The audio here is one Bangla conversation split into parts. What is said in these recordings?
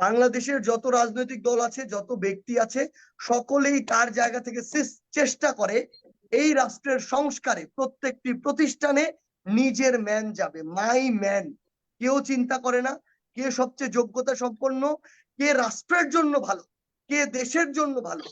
বাংলাদেশের যত রাজনৈতিক দল আছে, যত ব্যক্তি আছে, সকলেই তার জায়গা থেকে চেষ্টা করে এই রাষ্ট্রের সংস্কারে প্রত্যেকটি প্রতিষ্ঠানে নিজের ম্যান যাবে, মাই ম্যান। কেউ চিন্তা করে না, কে সবচেয়ে যোগ্যতা সম্পন্ন, কে রাষ্ট্রের জন্য ভালো, কে দেশের জন্য ভালো,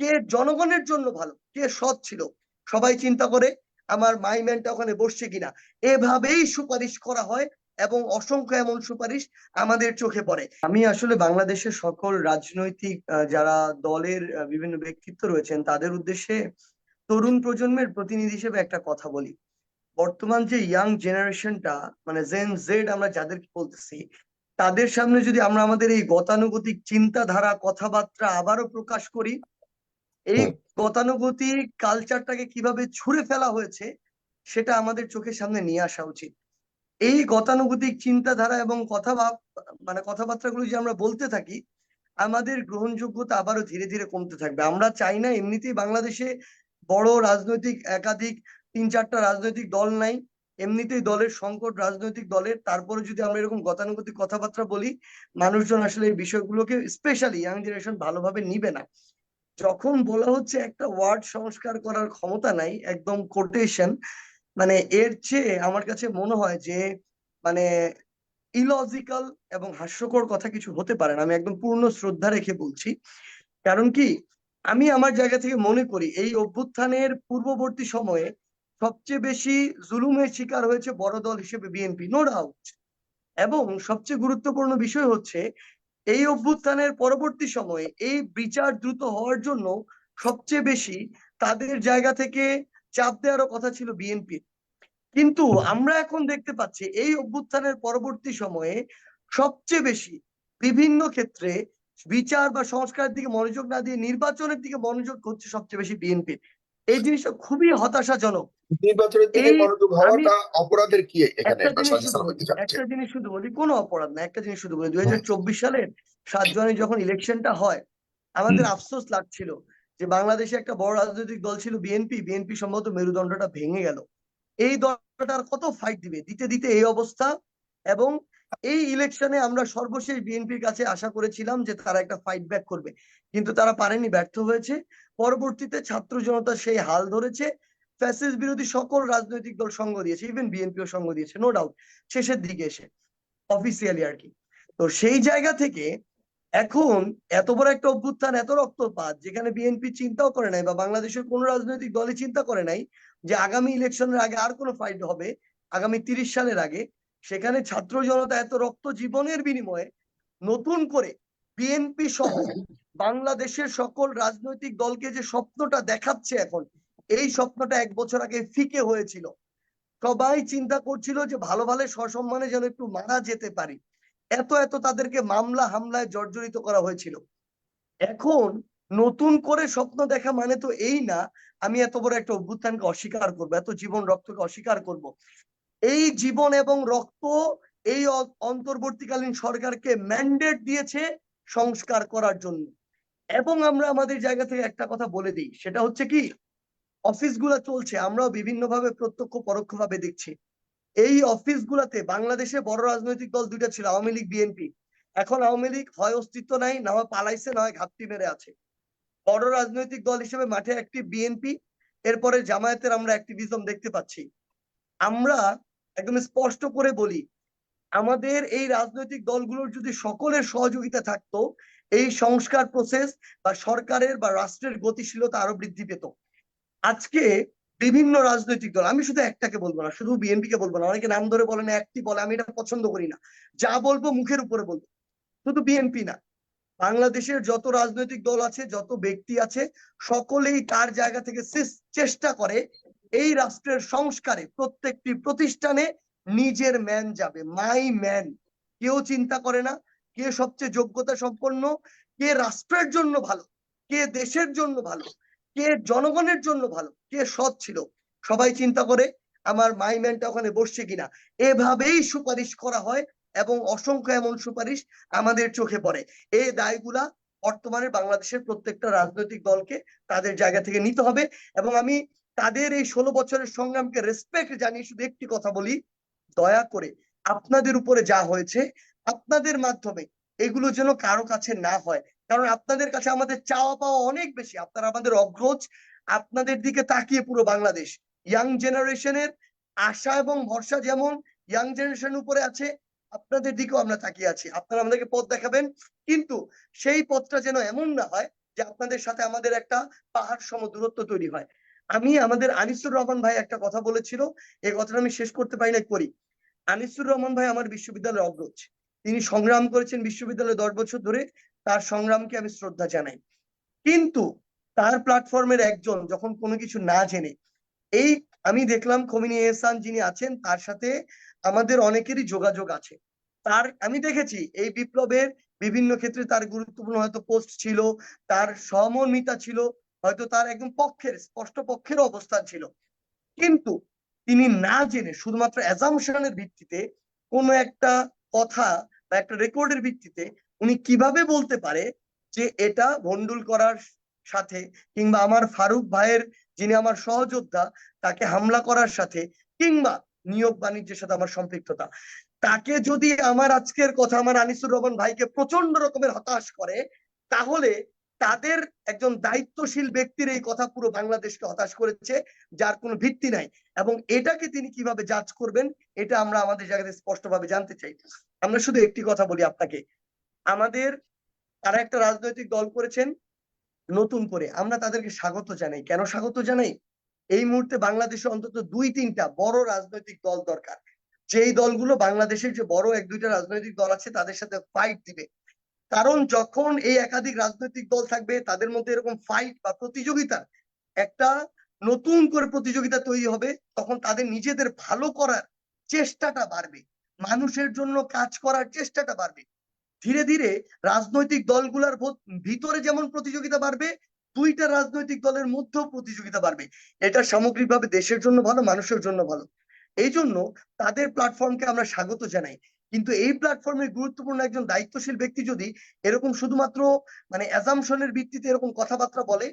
কে জনগণের জন্য ভালো, কে সৎ ছিল। সবাই চিন্তা করে, আমার মাই ম্যানটা ওখানে বসছে কিনা। এভাবেই সুপারিশ করা হয় এবং অসংখ্য এমন সুপারিশ আমাদের চোখে পড়ে। আমি আসলে বাংলাদেশের সকল রাজনৈতিক যারা দলের বিভিন্ন ব্যক্তিত্ব রয়েছেন তাদের উদ্দেশ্যে তরুণ প্রজন্মের প্রতিনিধি হিসেবে একটা কথা বলি। বর্তমান যে ইয়াং জেনারেশনটা মানে জেন জেড আমরা যাদেরকে বলতেছি তাদের সামনে যদি আমরা আমাদের এই গতানুগতিক চিন্তাধারা কথাবার্তা আবারও প্রকাশ করি এই গতানুগতিক কালচারটাকে কীভাবে ছুঁড়ে ফেলা হয়েছে সেটা আমাদের চোখের সামনে নিয়ে আসা উচিত। এই গতানুগতিক চিন্তাধারা এবং কথা মানে কথাবার্তাগুলো যে আমরা বলতে থাকি, আমাদের গ্রহণযোগ্যতা আবারও ধীরে ধীরে কমতে থাকবে। আমরা চাই না এমনিতেই বাংলাদেশে বড় রাজনৈতিক, একাধিক, তিন চারটা রাজনৈতিক দল নাই, এমনিতেই দলের সংকট রাজনৈতিক দলের। তারপরে যদি আমরা এরকম গতানুগতিক কথাবার্তা বলি, মানুষজন আসলে এই বিষয়গুলোকে স্পেশালি ইয়াং জেনারেশন ভালোভাবে নিবে না। যখন বলা হচ্ছে একটা ওয়ার্ড সংস্কার করার ক্ষমতা নাই, একদম কোটেশন মানে এর চেয়ে আমার কাছে মনে হয় যে মানে ইলজিক্যাল এবং হাস্যকর কথা কিছু হতে পারে না। আমি একদম পূর্ণ শ্রদ্ধা রেখে বলছি। কারণ কি? আমি আমার জায়গা থেকে মনে করি, এই অভ্যুত্থানের পূর্ববর্তী সময়ে সবচেয়ে বেশি জুলুমের শিকার হয়েছে বড় দল হিসেবে বিএনপি নো ডাউট এবং সবচেয়ে গুরুত্বপূর্ণ বিষয় হচ্ছে, এই অভ্যুত্থানের পরবর্তী সময়ে এই বিচার দ্রুত হওয়ার জন্য সবচেয়ে বেশি তাদের জায়গা থেকে চাপ দেওয়ারও কথা ছিল বিএনপি কিন্তু আমরা এখন দেখতে পাচ্ছি এই অভ্যুত্থানের পরবর্তী সময়ে সবচেয়ে বেশি বিভিন্ন ক্ষেত্রে বিচার বা সংস্কারের দিকে মনোযোগ না দিয়ে নির্বাচনের দিকে মনোযোগ হচ্ছে সবচেয়ে বেশি বিএনপির এই জিনিসটা খুবই হতাশাজনক। নির্বাচনের দিকে মনোযোগ হওয়াটা অপরাধের কি এখানে একটা জিনিস শুধু বলি, কোনো অপরাধ না একটা জিনিস শুধু বলি। দুই হাজার চব্বিশ সালের সাত জানুয়ারি যখন ইলেকশনটা হয় আমাদের আফসোস লাগছিল। যে বাংলাদেশে একটা বড় রাজনৈতিক দল ছিল বিএনপি বিএনপি সম্ভবত মেরুদণ্ডটা ভেঙে গেল। এই দলটা আর কত ফাইট দিবে? দিতে দিতে এই অবস্থা এবং এই ইলেকশনে আমরা সর্বশেষ বিএনপির কাছে আশা করেছিলাম যে তারা একটা ফাইট ব্যাক করবে। কিন্তু তারা পারেনি, ব্যর্থ হয়েছে। পরবর্তীতে ছাত্র জনতা সেই হাল ধরেছে। ফ্যাসিস্ট বিরোধী সকল রাজনৈতিক দল সঙ্গ দিয়েছে ইভেন বিএনপিও সঙ্গ দিয়েছে নো ডাউট শেষের দিকে এসে অফিসিয়ালি আর কি। তো সেই জায়গা থেকে এখন এত বড় একটা অভ্যুত্থান, এত রক্তপাত, যেখানে বিএনপি চিন্তাও করে নাই বা বাংলাদেশের কোন রাজনৈতিক দলই চিন্তা করে নাই যে আগামী ইলেকশনের আগে আর কোনো ফাইট হবে, আগামী তিরিশ সালের আগে, সেখানে ছাত্র জনতা এত রক্ত জীবনের বিনিময়ে নতুন করে বিএনপি সহ বাংলাদেশের সকল রাজনৈতিক দলকে যে স্বপ্নটা দেখাচ্ছে এখন, এই স্বপ্নটা এক বছর আগে ফিকে হয়েছিল। সবাই চিন্তা করছিল যে ভালো ভালো সসম্মানে যেন একটু মারা যেতে পারি। এত এত তাদেরকে মামলা হামলায় জর্জরিত করা হয়েছিল। এখন নতুন করে স্বপ্ন দেখা মানে তো এই না, আমি এত বড় একটা অভ্যুত্থানকে অস্বীকার করব, এত জীবন রক্তকে অস্বীকার করব। এই জীবন এবং রক্ত এই অন্তর্বর্তীকালীন সরকারকে ম্যান্ডেট দিয়েছে সংস্কার করার জন্য। এবং আমরা আমাদের জায়গা থেকে একটা কথা বলে দিই, সেটা হচ্ছে কি অফিসগুলো চলছে, আমরাও বিভিন্নভাবে প্রত্যক্ষ পরোক্ষভাবে দেখছি। এই অফিসগুলোতে বাংলাদেশে বড় রাজনৈতিক দল দুইটা ছিল, আওয়ামী লীগ, বিএনপি। এখন আওয়ামী লীগ হয় অস্তিত্ব নাই, না হয় পালাইছে, না হয় ঘাপটি মেরে আছে। বড় রাজনৈতিক দল হিসেবে মাঠে একটি বিএনপি, এরপরে জামায়াতের আমরা অ্যাক্টিভিজম দেখতে পাচ্ছি। আমরা একদম স্পষ্ট করে বলি, আমাদের এই রাজনৈতিক দলগুলোর যদি সকলের সহযোগিতা থাকতো, এই সংস্কার প্রসেস বা সরকারের বা রাষ্ট্রের গতিশীলতা আরও বৃদ্ধি পেত। আজকে বিভিন্ন রাজনৈতিক দল, আমি শুধু একটাকে বলব না, শুধু বিএনপি কে বলব না, অনেকে নাম ধরে বলে না একটি বলে, আমি এটা পছন্দ করি না। যা বলব মুখের উপরে বলব, শুধু বিএনপি না। বাংলাদেশের যত রাজনৈতিক দল আছে, যত ব্যক্তি আছে, সকলেই তার জায়গা থেকে চেষ্টা করে এই রাষ্ট্রের সংস্কারে প্রত্যেকটি প্রতিষ্ঠানে নিজের ম্যান যাবে, মাই ম্যান। কেউ চিন্তা করে না, কে সবচেয়ে যোগ্যতা সম্পন্ন, কে রাষ্ট্রের জন্য ভালো, কে দেশের জন্য ভালো কে জনগণের জন্য ভালো, কে সৎ ছিল, সবাই চিন্তা করে আমার মাই ম্যানটা ওখানে বসছে কিনা। এভাবেই সুপারিশ করা হয় এবং অসংখ্য এমন সুপারিশ আমাদের চোখে পড়ে। এই দায়গুলা বর্তমানে বাংলাদেশের প্রত্যেকটা রাজনৈতিক দলকে তাদের জায়গা থেকে নিতে হবে এবং আমি তাদের এই ষোলো বছরের সংগ্রামকে রেসপেক্ট জানিয়ে শুধু একটি কথা বলি, দয়া করে আপনাদের উপরে যা হয়েছে, আপনাদের মাধ্যমে এগুলো যেন কারও কাছে না হয়। কারণ আপনাদের কাছে আমাদের চাওয়া পাওয়া অনেক বেশি। আপনারা আমাদের অগ্রজ, আপনাদের দিকে তাকিয়ে পুরো বাংলাদেশ। ইয়াং জেনারেশনের আশা এবং ভরসা যেমন ইয়াং জেনারেশন উপরে আছে, আপনাদের দিকেও আমরা তাকিয়ে আছি। আপনারা আমাদেরকে পথ দেখাবেন, কিন্তু সেই পথটা যেন এমন না হয় যে আপনাদের সাথে আমাদের একটা পাহাড় সম দূরত্ব তৈরি হয়। আমি আমাদের আনিসুর রহমান ভাই একটা কথা বলেছিল এই কথাটা আমি শেষ করতে পারি না করি আনিসুর রহমান ভাই আমার বিশ্ববিদ্যালয়ের অগ্রজ। তিনি সংগ্রাম করেছেন বিশ্ববিদ্যালয়ে দশ বছর ধরে। তার সংগ্রামকে আমি শ্রদ্ধা জানাই। কিন্তু তার প্ল্যাটফর্মের একজন যখন কোনো কিছু না জেনে, এই আমি দেখলাম খমিনী এহসান যিনি আছেন, তার সাথে আমাদের অনেকেরই যোগাযোগ আছে। তার, আমি দেখেছি এই বিপ্লবের বিভিন্ন ক্ষেত্রে তার গুরুত্বপূর্ণ হয়তো পোস্ট ছিল, তার সমর্মিতা ছিল, হয়তো তার একদম পক্ষের, স্পষ্ট পক্ষের অবস্থান ছিল। কিন্তু তিনি না জেনে শুধুমাত্র অ্যাজামশনের ভিত্তিতে কোনো একটা কথা বা একটা রেকর্ডের ভিত্তিতে উনি কীভাবে বলতে পারে যে এটা ভন্ডুল করার সাথে কিংবা আমার ফারুক ভাইয়ের যিনি আমার সহযোদ্ধা, তাকে হামলা করার সাথে কিংবা নিয়োগ বাণিজ্যের সাথে আমার সম্পৃক্ততা। তাকে যদি আমার আজকের কথা আমার আনিসুর রহমান ভাইকে প্রচণ্ড রকমের হতাশ করে, তাহলে তাদের একজন দায়িত্বশীল ব্যক্তির এই কথা পুরো বাংলাদেশকে হতাশ করেছে, যার কোনো ভিত্তি নাই। এবং এটাকে তিনি কীভাবে জাজ করবেন, এটা আমরা আমাদের জায়গাতে স্পষ্টভাবে জানতে চাই। আমরা শুধু একটি কথা বলি আপনাকে। আমাদের তারা একটা রাজনৈতিক দল করেছেন নতুন করে। আমরা তাদেরকে স্বাগত জানাই। কেন স্বাগত জানাই? এই মুহূর্তে বাংলাদেশে অন্তত দুই তিনটা বড় রাজনৈতিক দল দরকার। যেই দলগুলো বাংলাদেশের যে বড় এক দুইটা রাজনৈতিক দল আছে, তাদের সাথে ফাইট দিবে। কারণ যখন এই একাধিক রাজনৈতিক দল থাকবে, তাদের মধ্যে এরকম ফাইট বা প্রতিযোগিতা, একটা নতুন করে প্রতিযোগিতা তৈরি হবে, তখন তাদের নিজেদের ভালো করার চেষ্টাটা বাড়বে। মানুষের জন্য কাজ করার চেষ্টাটা বাড়বে। ধীরে ধীরে রাজনৈতিক দলগুলোর ভিতরে যেমন প্রতিযোগিতা বাড়বে, দুইটা রাজনৈতিক দলের মধ্যেও প্রতিযোগিতা বাড়বে। এটা সামগ্রিকভাবে দেশের জন্য ভালো, মানুষের জন্য ভালো। এই জন্য তাদের প্ল্যাটফর্মকে আমরা স্বাগত জানাই। কিন্তু এই প্ল্যাটফর্মের গুরুত্বপূর্ণ একজন দায়িত্বশীল ব্যক্তি যদি এরকম শুধুমাত্র মানে অ্যাজামশনের ভিত্তিতে এরকম কথাবার্তা বলে,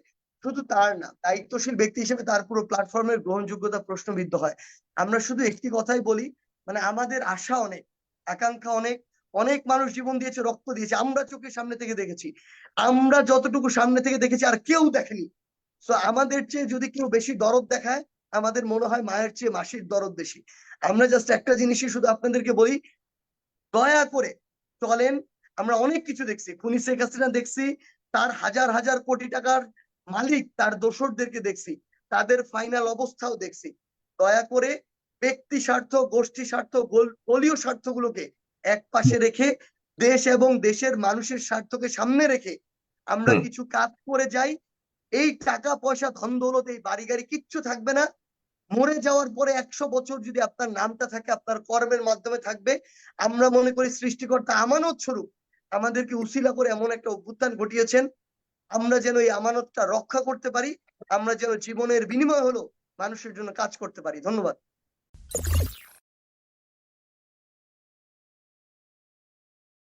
শুধু তার না, দায়িত্বশীল ব্যক্তি হিসেবে তার পুরো প্ল্যাটফর্মের গ্রহণযোগ্যতা প্রশ্নবিদ্ধ হয়। আমরা শুধু একটি কথাই বলি মানে আমাদের আশা অনেক, আকাঙ্ক্ষা অনেক অনেক মানুষ জীবন দিয়েছে, রক্ত দিয়েছে। আমরা চোখের সামনে থেকে দেখেছি। আমরা যতটুকু সামনে থেকে দেখেছি, আর কেউ দেখেনি। তো আমাদের চেয়ে যদি কেউ বেশি দরদ দেখায়, আমাদের মনে হয় মায়ের চেয়ে মাসির দরদ বেশি। আমরা জাস্ট একটা জিনিসই শুধু আপনাদেরকে বলি, দয়া করে চলেন, আমরা অনেক কিছু দেখছি। খুনি শেখ হাসিনা দেখছি, তার হাজার হাজার কোটি টাকার মালিক, তার দোসরদেরকে দেখছি, তাদের ফাইনাল অবস্থাও দেখছি। দয়া করে ব্যক্তি স্বার্থ, গোষ্ঠী স্বার্থ দলীয় স্বার্থগুলোকে এক পাশে রেখে দেশ এবং দেশের মানুষের স্বার্থকে সামনে রেখে আমরা কিছু কাজ করে যাই। এই টাকা পয়সা ধন দৌলত এই বাড়ি গাড়ি কিচ্ছু থাকবে না। মরে যাওয়ার পরে একশো বছর যদি আপনার নামটা থাকে আপনার কর্মের মাধ্যমে থাকবে। আমরা মনে করি সৃষ্টিকর্তা আমানত স্বরূপ। আমাদেরকে উসিলা করে এমন একটা অভ্যুত্থান ঘটিয়েছেন। আমরা যেন এই আমানতটা রক্ষা করতে পারি। আমরা যেন জীবনের বিনিময় হলো মানুষের জন্য কাজ করতে পারি। ধন্যবাদ।